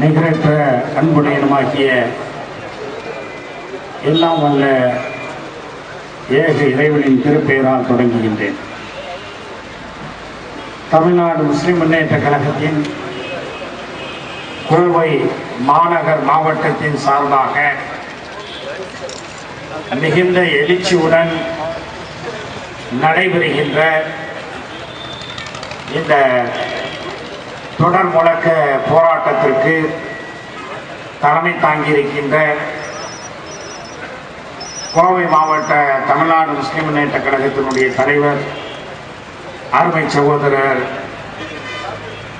நிகரற்ற அன்புடையனுமாகிய எல்லாம் வல்ல ஏக இறைவனின் திருப்பெயரால் தொடங்குகின்றேன். தமிழ்நாடு முஸ்லிம் முன்னேற்ற கழகத்தின் கோவை மாநகர் மாவட்டத்தின் சார்பாக மிகுந்த எழுச்சியுடன் நடைபெறுகின்ற இந்த தொடர் முழக்க போராட்டத்திற்கு தலைமை தாங்கியிருக்கின்ற கோவை மாவட்ட தமிழ்நாடு முஸ்லிம் முன்னேற்ற கழகத்தினுடைய தலைவர் அருமை சகோதரர்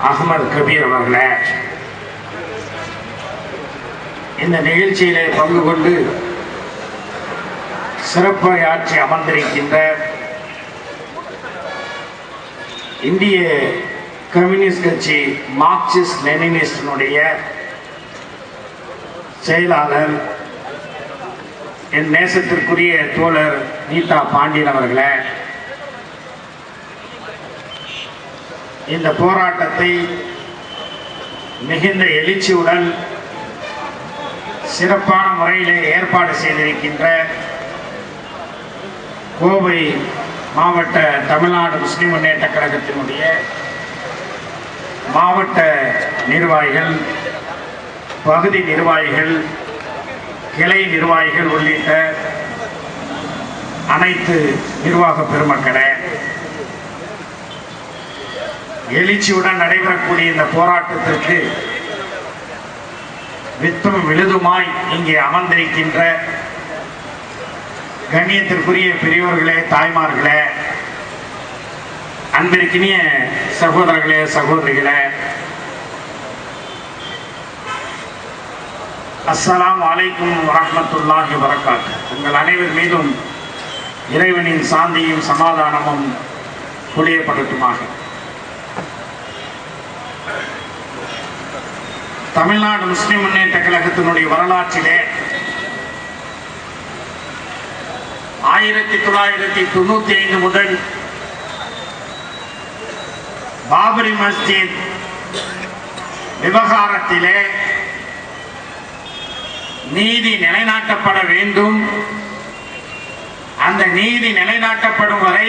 அகமது கபீர் அவர்களே இந்த நிகழ்ச்சியிலே பங்கு கொண்டு சிறப்புரையாற்றி அமர்ந்திருக்கின்ற இந்திய கம்யூனிஸ்ட் கட்சி மார்க்சிஸ்ட் லெனினிஸ்டினுடைய செயலாளர் என் நேசத்திற்குரிய தோழர் நீதா பாண்டியன் அவர்களே இந்த போராட்டத்தை மிகுந்த எழுச்சியுடன் சிறப்பான முறையிலே ஏற்பாடு செய்திருக்கின்ற கோவை மாவட்ட தமிழ்நாடு முஸ்லிம் முன்னேற்ற கழகத்தினுடைய மாவட்ட நிர்வாகிகள் பகுதி நிர்வாகிகள் கிளை நிர்வாகிகள் உள்ளிட்ட அனைத்து நிர்வாக பெருமக்களே எழுச்சியுடன் நடைபெறக்கூடிய இந்த போராட்டத்திற்கு வித்தும் விழுதுமாய் இங்கே அமர்ந்திருக்கின்ற கண்ணியத்திற்குரிய பெரியோர்களே தாய்மார்களே அன்பிற்கினிய சகோதரர்களே சகோதரிகளே அஸ்ஸலாம் வலைக்கும் வரமத்துல்லாஹி வரகாத் உங்கள் அனைவர் மீதும் இறைவனின் சாந்தியும் சமாதானமும் பொழியப்படட்டுமாக தமிழ்நாடு முஸ்லிம் முன்னேற்ற கழகத்தினுடைய வரலாற்றிலே ஆயிரத்தி தொள்ளாயிரத்தி தொண்ணூத்தி ஐந்து முதல் பாபரி மஸ்ஜித் விவகாரத்திலே நீதி நிலைநாட்டப்பட வேண்டும். அந்த நீதி நிலைநாட்டப்படும் வரை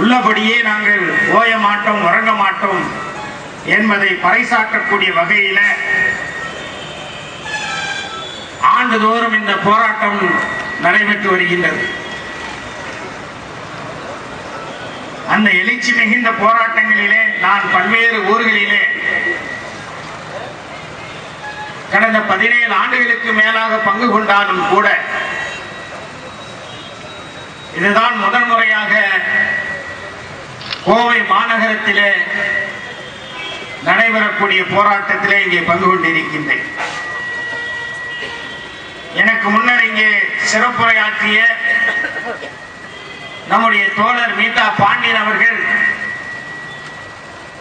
உள்ளபடியே நாங்கள் ஓய மாட்டோம் உறங்க மாட்டோம் என்பதை பறைசாற்றக்கூடிய வகையில ஆண்டுதோறும் இந்த போராட்டம் நடைபெற்று வருகின்றது. அந்த எழுச்சி மிகுந்த போராட்டங்களிலே நான் பல்வேறு ஊர்களிலே கடந்த பதினேழு ஆண்டுகளுக்கு மேலாக பங்கு கொண்டாலும் கூட இதுதான் முதல் முறையாக கோவை மாநகரத்திலே நடைபெறக்கூடிய போராட்டத்திலே இங்கே பங்கு கொண்டிருக்கின்றேன். எனக்கு முன்னர் இங்கே சிறப்புரையாற்றிய நம்முடைய தோழர் மீதா பாண்டியன் அவர்கள்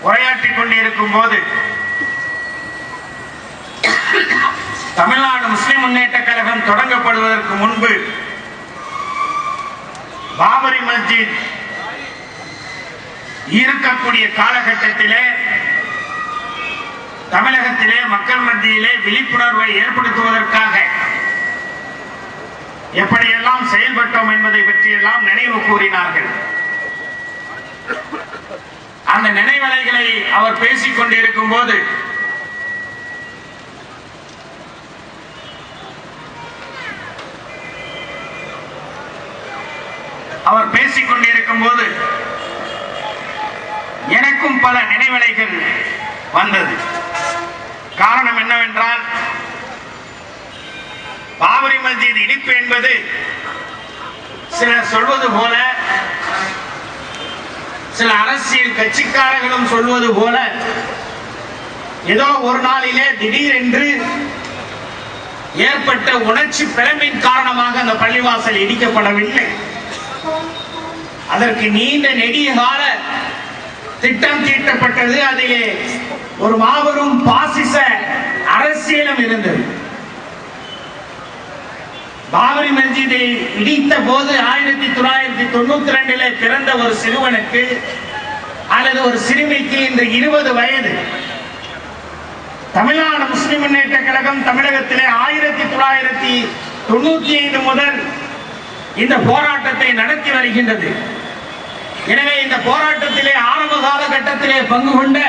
உரையாற்றிக் கொண்டிருக்கும் போது தமிழ்நாடு முஸ்லிம் முன்னேற்ற கழகம் தொடங்கப்படுவதற்கு முன்பு பாபரி மஸ்ஜித் இருக்கக்கூடிய காலகட்டத்திலே தமிழகத்திலே மக்கள் மத்தியிலே விழிப்புணர்வை ஏற்படுத்துவதற்காக எப்படியெல்லாம் செயல்பட்டோம் என்பதை பற்றியெல்லாம் நினைவு கூறினார்கள். அந்த நினைவலைகளை அவர் பேசிக் கொண்டிருக்கும் போது அவர் பேசிக் கொண்டிருக்கும் போது எனக்கும் பல நினைவலைகள் வந்தது. காரணம் என்னவென்றால் பாபரி மஸ்ஜித் இடிப்பு என்பது சிலர் சொல்வது போல சில அரசியல் கட்சிக்காரர்களும் சொல்வது போல ஏதோ ஒரு நாளிலே திடீரென்று ஏற்பட்ட உணர்ச்சி பிறமின் காரணமாக அந்த பள்ளிவாசல் இடிக்கப்படவில்லை. அதற்கு நீண்ட நெடிய கால திட்டம் தீட்டப்பட்டது. அதிலே ஒரு மாபெரும் பாசிச அரசியலும் இருந்தது. பாபரி மஸ்ஜிதை இடித்த போது ஆயிரத்தி தொள்ளாயிரத்தி தொண்ணூத்தி ரெண்டுல பிறந்த ஒரு சிறுவனுக்கு அல்லது ஒரு சிறுமிக்கு இந்த இருபது வயது. தமிழ்நாடு முஸ்லிம் முன்னேற்ற கழகம் தமிழகத்திலே ஆயிரத்தி தொள்ளாயிரத்தி தொண்ணூத்தி ஐந்து முதல் இந்த போராட்டத்தை நடத்தி வருகின்றது. எனவே இந்த போராட்டத்திலே ஆரம்ப காலகட்டத்திலே பங்கு கொண்ட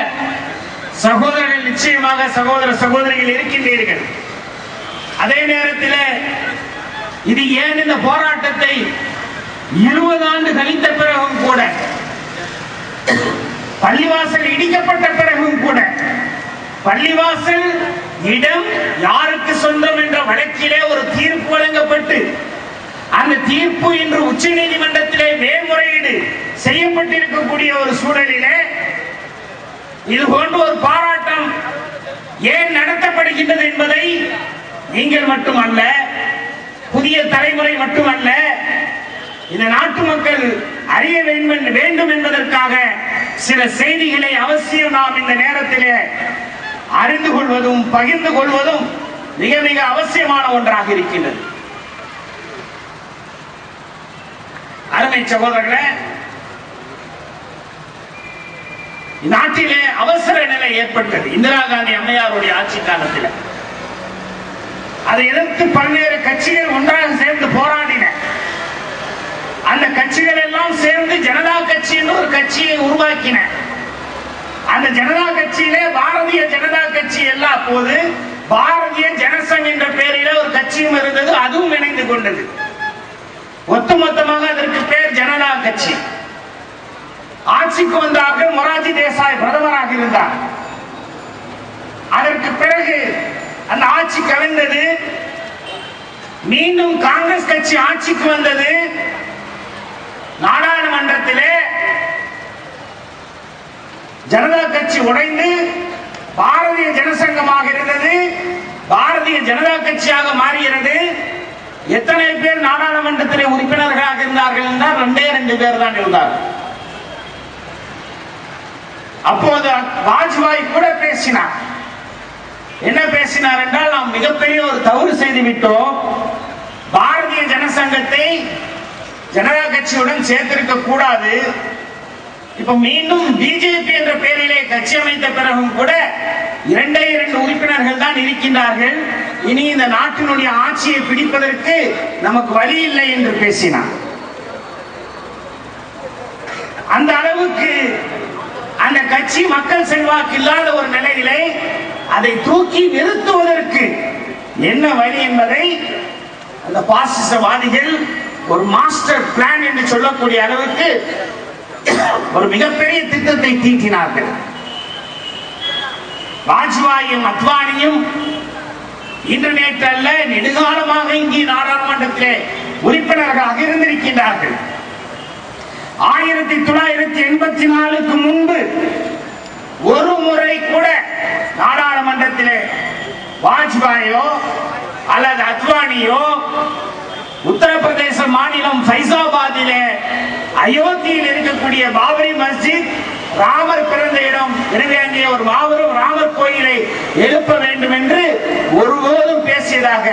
சகோதரர்கள் நிச்சயமாக சகோதர சகோதரிகள் இருக்கின்றீர்கள். அதே நேரத்தில் இது ஏன் இந்த போராட்டத்தை இருபது ஆண்டு கழித்த பிறகும் கூட பள்ளிவாசல் இடிக்கப்பட்ட பிறகும் கூட பள்ளிவாசல் இடம் யாருக்கு சொந்தம் என்ற வழக்கிலே ஒரு தீர்ப்பு வழங்கப்பட்டு அந்த தீர்ப்பு இன்று உச்ச நீதிமன்றத்திலே மேல்முறையீடு செய்யப்பட்டிருக்கக்கூடிய ஒரு சூழலிலே இது போன்ற ஒரு பாராட்டம் ஏன் நடத்தப்படுகின்றது என்பதை நீங்கள் மட்டுமல்ல புதிய தலைமுறை மட்டுமல்ல இந்த நாட்டு மக்கள் அறிய வேண்டும் வேண்டும் என்பதற்காக சில செய்திகளை அவசியம் நாம் இந்த நேரத்திலே அறிந்து கொள்வதும் பகிர்ந்து கொள்வதும் மிக மிக அவசியமான ஒன்றாக இருக்கின்றது. அருமை சகோதரர்களே நாட்டிலே அவசர நிலை ஏற்பட்டது. இந்திரா காந்தி அம்மையாருடைய ஆட்சி காலத்தில். அதை எதிர்த்து பல்வேறு கட்சிகள் ஒன்றாக சேர்ந்து போராடின. அந்த கட்சிகள் எல்லாம் சேர்ந்து ஜனதா கட்சி என்று ஒரு கட்சியை உருவாக்கின. அந்த ஜனதா கட்சியிலே பாரதிய ஜனதா கட்சி எல்லா போது பாரதிய ஜனசங் என்ற பெயரில ஒரு கட்சியும் இருந்தது அதுவும் இணைந்து கொண்டது. ஒட்டுமொத்தமாக அதற்கு பேர் ஜனதா கட்சி. ஆட்சிக்கு வந்தார்கள் மொராஜி தேச பிரதமராக இருந்தார் அதற்கு பிறகு அந்த ஆட்சி கலைந்தது மீண்டும் காங்கிரஸ் கட்சி ஆட்சிக்கு வந்தது நாடாளுமன்றத்திலே ஜனதா கட்சி உடைந்து பாரதிய ஜனசங்கமாக இருந்தது. பாரதிய ஜனதா கட்சியாக மாறுகிறது எத்தனை பேர் நாடாளுமன்றத்திலே உறுப்பினர்களாக இருந்தார்கள் என்றால் ரெண்டே ரெண்டு பேர் தான் இருந்தார்கள். அப்போது வாஜ்பாய் கூட பேசினார். என்ன பேசினார் என்றால் நாம் மிகப்பெரிய ஒரு தவறு செய்து விட்டோம் பாரதிய ஜனசங்கத்தை ஜனதா கட்சியுடன் சேர்த்திருக்க கூடாது. இப்ப மீண்டும் பிஜேபி என்ற பெயரிலே கட்சி அமைத்த பிறகும் கூட இரண்டே இரண்டு உறுப்பினர்கள் தான் இருக்கின்றார்கள். இனி இந்த நாட்டினுடைய ஆட்சியை பிடிப்பதற்கு நமக்கு வழி இல்லை என்று பேசினார். அந்த அளவுக்கு அந்த கட்சி மக்கள் செல்வாக்கு இல்லாத ஒரு நிலையிலே அதை தூக்கி நிறுத்துவதற்கு என்ன வழி என்பதை அந்த பாசிசவாதிகள் ஒரு மாஸ்டர் பிளான் என்று சொல்லக்கூடிய அளவுக்கு ஒரு மிகப்பெரிய திட்டத்தை தீட்டினார்கள். வாஜ்பாயும் அத்வானியும் இன்று நேற்று அல்ல நெடுகாலமாக இங்கே நாடாளுமன்றத்திலே உறுப்பினர்களாக இருந்திருக்கின்றார்கள். ஆயிரத்தி தொள்ளாயிரத்தி எண்பத்தி நாலுக்கு முன்பு ஒரு முறை கூட நாடாளுமன்றத்திலே வாஜ்பாயோ அல்லது அத்வானியோ உத்தரப்பிரதேச மாநிலம் ஃபைசாபாதிலே அயோத்தியில் இருக்கக்கூடிய பாபரி மஸ்ஜித் ராமர் பிறந்த இடம். எனவே அங்கே ஒரு மாபெரும் ராமர் கோயிலை எழுப்ப வேண்டும் என்று ஒருபோதும் பேசியதாக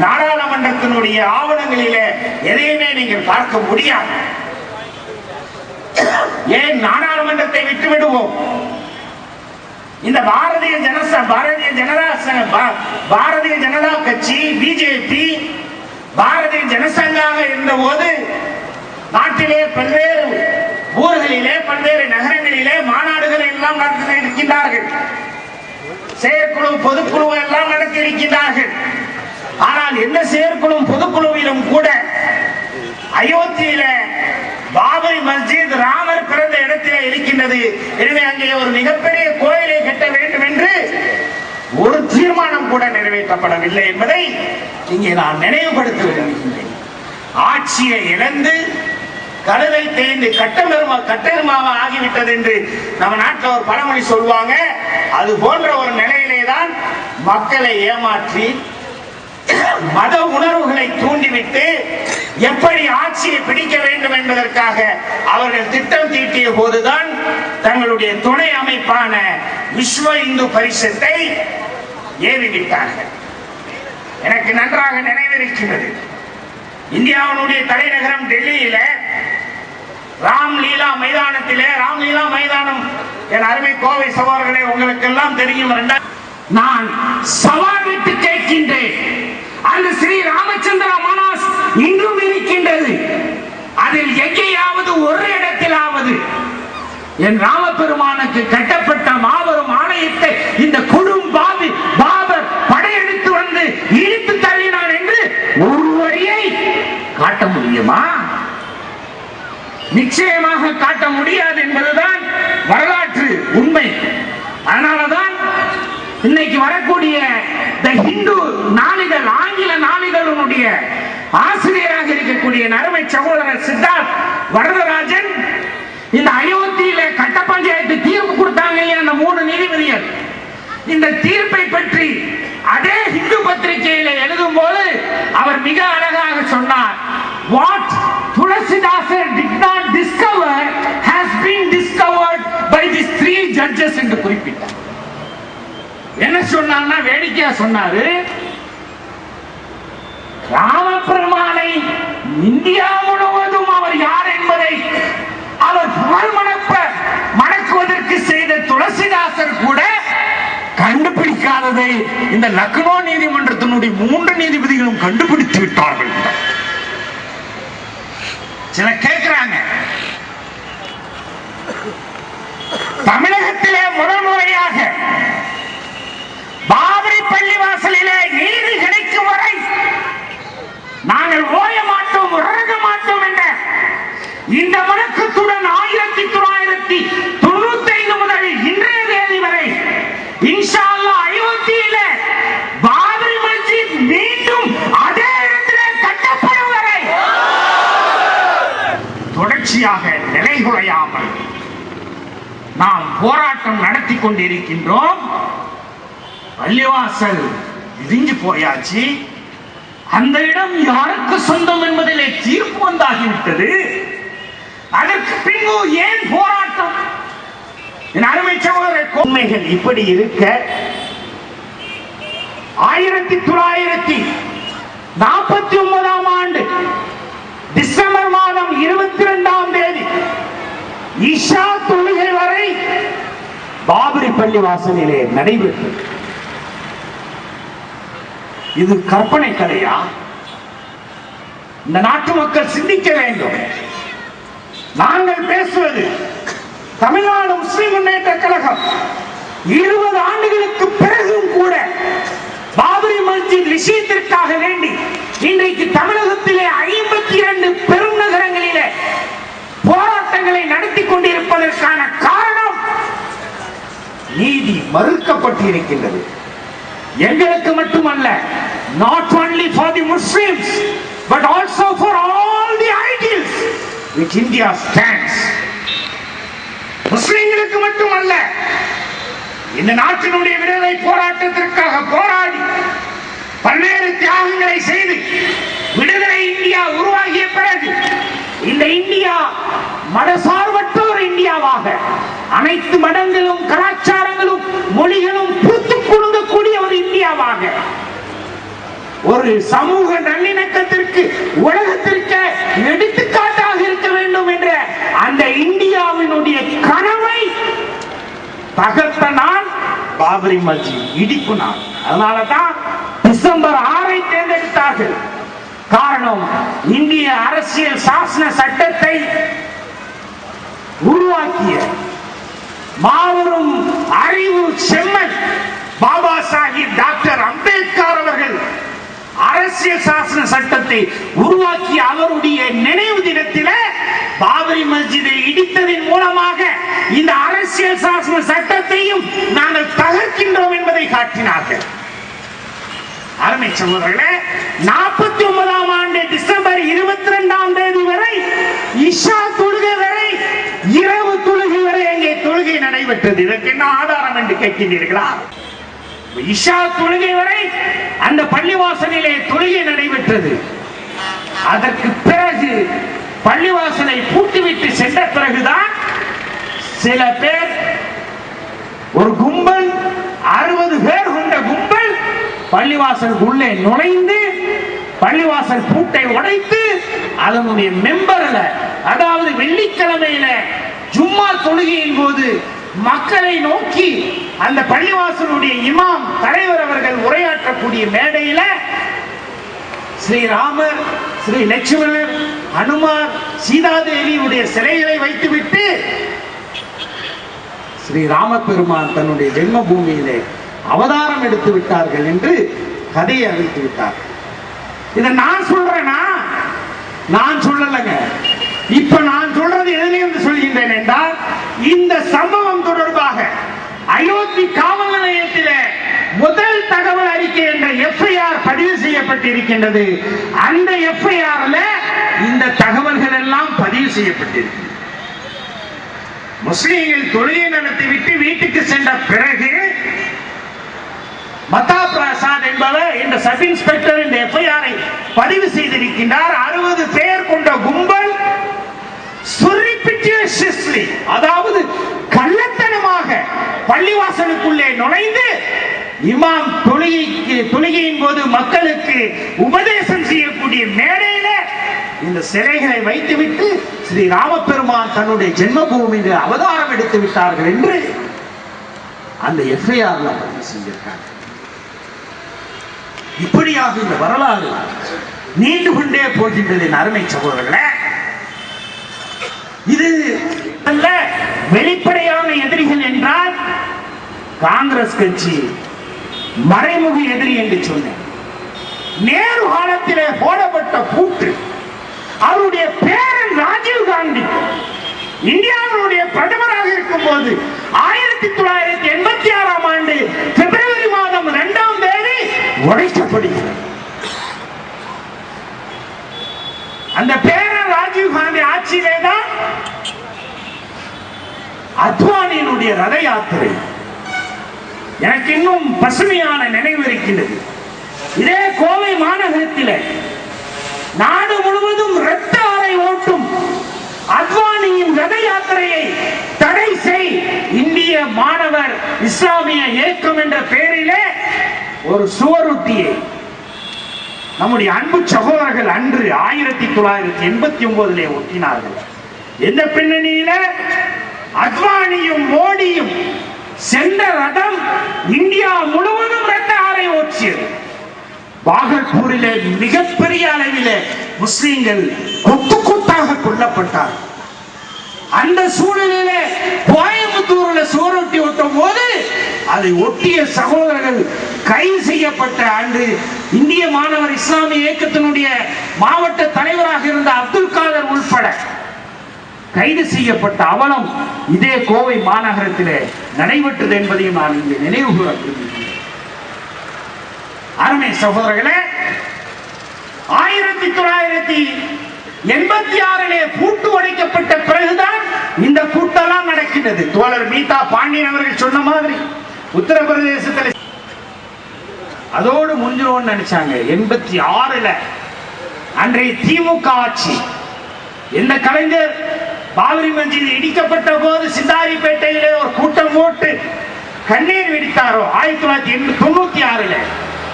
நாடாளுமன்றத்தினுடைய ஆவணங்களிலே எதையுமே நீங்கள் பார்க்க முடியாது. ஏன் நாடாளுமன்றத்தை விட்டு விடுவோம் இந்த பாரதிய ஜனச பாரதிய ஜனதா பா- பாரதிய ஜனதா கட்சி பிஜேபி பாரதிய ஜனசங்காக இருந்தபோது நாட்டிலே பல்வேறு ஊர்களிலே பல்வேறு நகரங்களிலே மாநாடுகள் எல்லாம் நடத்தி இருக்கின்றார்கள் செயற்குழு பொதுக்குழு எல்லாம் நடத்தி இருக்கின்றார்கள் ஆனால் எந்த செயற்குழு பொதுக்குழுவிலும் கூட அயோத்தியில பாபரி மஸ்ஜித் ராமர் பிறந்த இடத்திலே இருக்கின்றது. எனவே அங்கே ஒரு மிகப்பெரிய கோயிலை கட்ட வேண்டும் என்று ஒரு தீர்மானம் கூட நிறைவேற்றப்படவில்லை என்பதை இங்கே நான் நினைவுபடுத்த விரும்புகின்றேன் ஆட்சியை இழந்து கடலை தேய்ந்து கட்டமெருமா கட்டெருமாவா ஆகிவிட்டது என்று நம்ம நாட்டில் ஒரு பழமொழி சொல்லுவாங்க. அது போன்ற ஒரு நிலையிலே தான் மக்களை ஏமாற்றி மத உணர்வுகளை தூண்டிவிட்டு எப்படி ஆட்சியை பிடிக்க வேண்டும் என்பதற்காக அவர்கள் திட்டம் தீட்டிய போதுதான் தங்களுடைய துணை அமைப்பான விஸ்வ இந்து பரிஷத்தை ஏறிவிட்டார்கள். எனக்கு நன்றாக நினைவிருக்கிறது இந்தியாவினுடைய தலைநகரம் டெல்லியில ராம்லீலா மைதானத்திலே ராம்லீலா மைதானம் என் அருமை கோவை சகோதரர்களே உங்களுக்கு எல்லாம் தெரியும் நான் சவால் விட்டு கேட்கின்றேன். அந்த ஸ்ரீ ராமச்சந்திர மனாஸ் இன்றும் இருக்கின்றது. அதில் எங்கேயாவது ஒரு இடத்திலாவது என் ராமபெருமானுக்கு கட்டப்பட்ட மாபெரும் ஆணையத்தை இந்த குடும் பாபி பாபர் படையெடுத்து வந்து இழுத்து தள்ளினான் என்று ஒரு வழியை காட்ட முடியுமா? நிச்சயமாக காட்ட முடியாது என்பதுதான் வரலாற்று உண்மை. அதனாலதான் இன்னைக்கு வரக்கூடிய த ஹிந்து நாளிதழ் ஆங்கில நாளிதழுடைய ஆசிரியராக இருக்கக்கூடிய நறுமை சகோதரர் சித்தார்த் வரதராஜன் இந்த அயோத்தியில கட்ட பஞ்சாயத்து தீர்ப்பு கொடுத்தாங்க அந்த மூணு நீதிபதிகள்? இந்த தீர்ப்பை பற்றி அதே ஹிந்து பத்திரிகையில எழுதும் போது அவர் மிக அழகாக சொன்னார் what துளசிதாசர் did not discover has been discovered by these three judges என்று குறிப்பிட்டார். என்ன சொன்னார்னா வேடிக்கையா சொன்னாரு. ராமபெருமானை இந்தியா முழுவதும் அவர் யார் என்பதை அவர் புகழ் மணப்ப மணக்குவதற்கு செய்த துளசிதாசர் கூட கண்டுபிடிக்காததை இந்த லக்னோ நீதிமன்றத்தினுடைய மூன்று நீதிபதிகளும் கண்டுபிடித்து விட்டார்கள். சில கேட்கிறாங்க. தமிழகத்திலே முதல் முறையாக பாபரி பள்ளிவாசலிலே நீதி கிடைக்கும் வரை நாங்கள் ஓய மாட்டோம் உறங்க மாட்டோம் என்ற இந்த முழக்கத்துடன் ஆயிரத்தி தொள்ளாயிரத்தி தொண்ணூத்தி ஐந்து முதல் இன்றைய தேதி வரை இன்ஷா அல்லாஹ் அயோத்தியில பாபரி மஸ்ஜித் மீண்டும் அதே இடத்திலே கட்டப்படும் வரை தொடர்ச்சியாக நிலைகுலையாமல் நாம் போராட்டம் நடத்தி கொண்டிருக்கின்றோம். பள்ளிவாசல் இடிஞ்சு போயாச்சு. அந்த இடம் யாருக்கு சொந்தம் என்பதிலே தீர்ப்பு வந்தாகிவிட்டது. அதற்கு பின்பு ஏன் போராட்டம்? என் அருமை சகோதரர் உண்மைகள் இப்படி இருக்க ஆயிரத்தி தொள்ளாயிரத்தி நாற்பத்தி ஒன்பதாம் ஆண்டு டிசம்பர் மாதம் இருபத்தி ரெண்டாம் தேதி இஷா தொழுகை வரை பாபரி பள்ளி வாசலிலே நடைபெற்றது. இது கற்பனை கதையா இந்த நாட்டு மக்கள் சிந்திக்க வேண்டும். நாங்கள் பேசுவது தமிழ்நாடு முஸ்லிம் முன்னேற்ற கழகம். இருபது ஆண்டுகளுக்கு பிறகும் கூட பாபரி மஸ்ஜித் விஷயத்திற்காக வேண்டி இன்றைக்கு தமிழகத்திலே ஐம்பத்தி இரண்டு பெரும் நகரங்களிலே போராட்டங்களை நடத்தி கொண்டிருப்பதற்கான காரணம் நீதி மறுக்கப்பட்டிருக்கின்றது. எங்களுக்கு மட்டுமல்ல not only for the Muslims but also for all the ideals which India stands. முஸ்லிம்களுக்கு மட்டுமல்ல இந்த நாட்டினுடைய விடுதலை போராட்டத்திற்காக போராடி பல்வேறு தியாகங்களை செய்து விடுதலை இந்தியா உருவாகிய பிறகு இந்த இந்தியா மதசார்பற்ற ஒரு இந்தியாவாக அனைத்து மதங்களும் கலாச்சாரங்களும் மொழிகளும் பூத்துக் குலுங்கக்கூடிய ஒரு இந்தியாவாக ஒரு சமூக நல்லிணக்கத்திற்கு உலகத்திற்கு எடுத்துக்காட்டாக இருக்க வேண்டும் என்ற அந்த இந்தியாவினுடைய கனவை தகர்த்த நாள் பாபரி மஸ்ஜித் இடிப்பு நாள். அதனாலதான் டிசம்பர் ஆறை தேர்ந்தெடுத்தார்கள். காரணம் இந்திய அரசியல் சாசன சட்டத்தை உருவாக்கிய மாபெரும் அறிவு செம்மன் பாபா சாஹிப் டாக்டர் அம்பேத்கர் சாசன சட்டத்தை உருவாக்கிய அவருடைய நினைவு தினத்தில பாபரி மஸ்ஜிதை இடித்ததின் மூலமாக இந்த அரசியல் சாசன சட்டத்தையும் நாங்கள் தகர்க்கின்றோம் என்பதை காட்டினார்கள். அருமை சகோதரர்களே நாற்பத்தி ஒன்பதாம் ஆண்டு டிசம்பர் இருபத்தி ரெண்டாம் தேதி வரை இஷா தொழுகை வரை இரவு தொழுகை வரை அங்கே தொழுகை நடைபெற்றது? இதற்கு என்ன ஆதாரம் என்று கேட்கின்றீர்களா? இஷா தொழுகை வரை அந்த பள்ளிவாசலிலே தொழுகை நடைபெற்றது. அதற்கு பிறகு பள்ளிவாசலை பூட்டிவிட்டு சென்ற பிறகுதான் சில பேர் ஒரு கும்பல் அறுபது பேர் கொண்ட கும்பல் பள்ளிவாசலுக்குள்ளே உள்ளே நுழைந்து பள்ளிவாசல் பூட்டை உடைத்து அதனுடைய மெம்பர்ல அதாவது வெள்ளிக்கிழமையில ஜும்மா தொழுகையின் போது மக்களை நோக்கி அந்த பள்ளிவாசலுடைய இமாம் தலைவர் அவர்கள் உரையாற்றக்கூடிய மேடையில ஸ்ரீராமர் ஸ்ரீ லட்சுமணர் அனுமார் சீதாதேவியுடைய சிலைகளை வைத்துவிட்டு ஸ்ரீ ராமபெருமான் தன்னுடைய ஜென்ம பூமியிலே அவதாரம் எடுத்து விட்டார்கள் என்று கதையை அறிவித்து விட்டார். இதை நான் சொல்றேனா? நான் சொல்லலைங்க. இப்ப நான் சொல்றது எதிலிருந்து சொல்கின்றேன் என்றால் இந்த சம்பவம் தொடர்பாக அயோத்தி காவல் நிலையத்திலே முதல் தகவல் அறிக்கை என்ற எஃப்ஐஆர் பதிவு செய்யப்பட்டிருக்கின்றது. அந்த எஃப்ஐஆர்ல இந்த தகவல்கள் எல்லாம் பதிவு செய்யப்பட்டிருக்கு. முஸ்லீம்கள் தொழுகை நடத்திவிட்டு வீட்டுக்கு சென்ற பிறகு மதா பிரசாத் என்பவர் இந்த சப் இன்ஸ்பெக்டர் இந்த எஃப்ஐஆரை பதிவு செய்திருக்கின்றார். அறுபது பேர் கொண்ட கும்பல் surreptitiously, அதாவது கள்ளத்தனமாக பள்ளிவாசலுக்குள்ளே நுழைந்து இமாம் தொழுகைக்கு தொழுகையின் போது மக்களுக்கு உபதேசம் செய்யக்கூடிய மேடையில இந்த சிலைகளை வைத்துவிட்டு ஸ்ரீ ராமபெருமான் தன்னுடைய ஜென்மபூமியில் அவதாரம் எடுத்து விட்டார்கள் என்று அந்த எஃப்ஐஆர்ல பதிவு செஞ்சிருக்காங்க. இப்படியாக இந்த வரலாறு நீண்டு கொண்டே போகின்றது என் அருமை சகோதரர்களே. இது வெளிப்படையான எதிரிகள் என்றால் காங்கிரஸ் கட்சி மறைமுக எதிரி என்று சொன்னேன். நேரு காலத்திலே போடப்பட்ட கூட்டு அவருடைய பேரன் ராஜீவ் காந்தி இந்தியாவினுடைய பிரதமராக இருக்கும் போது ஆயிரத்தி தொள்ளாயிரத்தி எண்பத்தி ஆறாம் ஆண்டு பிப்ரவரி மாதம் இரண்டாம் தேதி உடைக்கப்படுகிறது அந்த பேரன் ராஜீவ் காந்தி ஆட்சியிலே தான் அத்வானியினுடைய ரத யாத்திரை எனக்கு இன்னும் பசுமையான நினைவு இருக்கின்றது. இதே கோவை மாநகரத்தில் நாடு முழுவதும் இரத்த அறை ஓட்டும் அத்வானியின் ரத யாத்திரையை தடை செய் இந்திய மாணவர் இஸ்லாமிய இயக்கம் என்ற பெயரிலே ஒரு சுவரொட்டியை நம்முடைய அன்பு சகோதரர்கள் அன்று ஆயிரத்தி தொள்ளாயிரத்தி எண்பத்தி ஒன்பதிலே ஒட்டினார்கள். எந்த பின்னணியில? அத்வானியும் மோடியும் சென்ற ரதம் இந்தியா முழுவதும் ரத்த ஆலை ஓற்றியது. பாகல்பூரிலே மிகப்பெரிய அளவிலே முஸ்லீம்கள் கொத்து கொத்தாக கொல்லப்பட்டார் அந்த சூழலிலே கோயம்புத்தூர்ல சோரொட்டி ஒட்டும் போது அதை ஒட்டிய சகோதரர்கள் கைது செய்யப்பட்ட அன்று இந்திய மாணவர் இஸ்லாமிய இயக்கத்தினுடைய மாவட்ட தலைவராக இருந்த அப்துல் காதர் உள்பட கைது செய்யப்பட்ட அவலம் இதே கோவை மாநகரத்திலே நடைபெற்றது என்பதையும் நான் இங்கே நினைவு கூற விரும்புகிறேன். அருமை சகோதரர்களே ஆயிரத்தி தொள்ளாயிரத்தி எண்பத்தி ஆறிலே பூட்டு உடைக்கப்பட்ட பிறகுதான் இந்த கூட்டெல்லாம் நடக்கின்றது. தோழர் மீதா பாண்டியன் அவர்கள் சொன்ன மாதிரி உத்தரப்பிரதேசத்தில் அதோடு முடிஞ்சிரும்னு நினைச்சாங்க. எண்பத்தி ஆறுல அன்றைய திமுக ஆட்சி. எந்த கலைஞர் பாபரி மஸ்ஜித் இடிக்கப்பட்ட போது சிந்தாரிப்பேட்டையிலே ஒரு கூட்டம் போட்டு கண்ணீர் வெடித்தாரோ? ஆயிரத்தி தொள்ளாயிரத்தி எண்ணூத்தி தொண்ணூத்தி ஆறுல.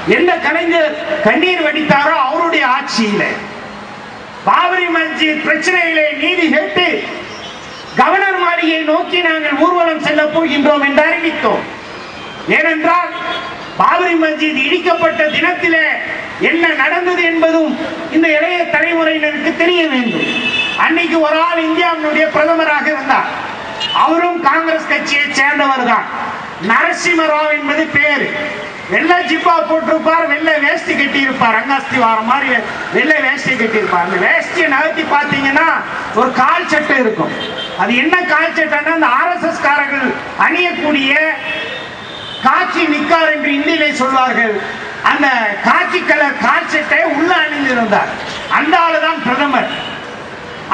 எந்த கலைஞர் கண்ணீர் வெடித்தாரோ அவருடைய ஆட்சியில. பாபரி மஸ்ஜித் பிரச்சனையிலே நீதி கேட்டு கவர்னர் மாளிகையை நோக்கி நாங்கள் ஊர்வலம் செல்ல போகின்றோம் என்று அறிவித்தோம். ஏனென்றால் பாபரி மஸ்ஜித் இடிக்கப்பட்ட தினத்திலே என்ன நடந்தது என்பதும் இந்த இளைய தலைமுறையினருக்கு தெரிய வேண்டும். அன்னைக்கு ஒரு ஆள் இந்தியாவினுடைய பிரதமராக இருந்தார். அவரும் காங்கிரஸ் கட்சியை சேர்ந்தவர் தான். நரசிம்ம ராவ் என்பது பேரு. வெள்ளை ஜிப்பா போட்டிருப்பார் வெள்ளை வேஷ்டி கட்டி இருப்பார் அங்காஸ்தி வாரம் மாதிரி வெள்ளை வேஷ்டி கட்டி இருப்பார் அந்த வேஷ்டியை நகர்த்தி பார்த்தீங்கன்னா ஒரு கால் சட்டை இருக்கும். அது என்ன கால் சட்டைன்னா அந்த ஆர்எஸ்எஸ் காரர்கள் அணியக்கூடிய காட்சி நிக்கார் என்று இந்தியிலே சொல்வார்கள். அந்த காட்சி கலர் கால் சட்டை உள்ள அணிந்திருந்தார். அந்த ஆளுதான் பிரதமர்.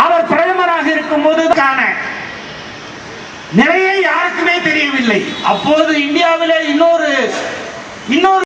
அவர் பிரதமராக இருக்கும் போதுக்கான நிலையை யாருக்குமே தெரியவில்லை. அப்போது இந்தியாவிலே இன்னொரு இன்னொரு